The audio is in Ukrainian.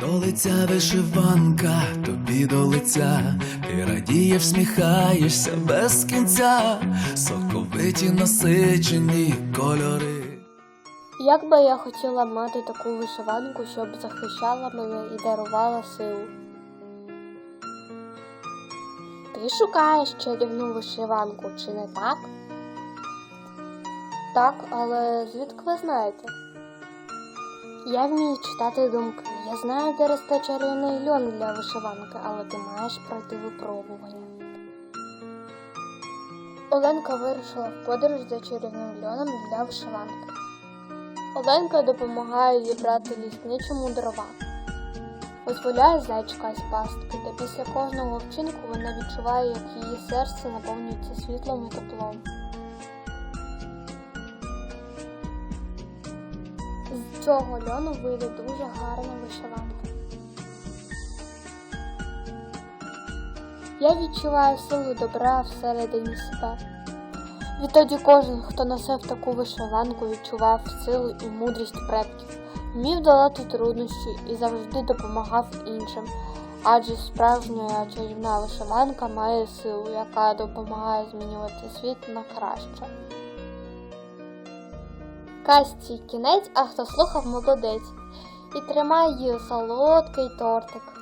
До лиця вишиванка, тобі до лиця, ти радіє, всміхаєшся без кінця, соковиті насичені кольори. Як би я хотіла мати таку вишиванку, щоб захищала мене і дарувала силу. Ти шукаєш чарівну вишиванку, чи не так? Так, але звідки ви знаєте? Я вмію читати думки. Я знаю, де росте чарівний льон для вишиванки, але ти маєш пройти випробування. Оленка вирушила в подорож за чарівним льоном для вишиванки. Оленка допомагає зібрати лісничому дрова. Визволяє зайчика з пастки, та після кожного вчинку вона відчуває, як її серце наповнюється світлом і теплом. З цього льону вийде дуже гарна вишиванка. Я відчуваю силу добра всередині себе. Відтоді кожен, хто носив таку вишиванку, відчував силу і мудрість предків, вмів долати труднощі і завжди допомагав іншим. Адже справжня чарівна вишиванка має силу, яка допомагає змінювати світ на краще. Касті кінець, а хто слухав молодець, і тримає її солодкий тортик.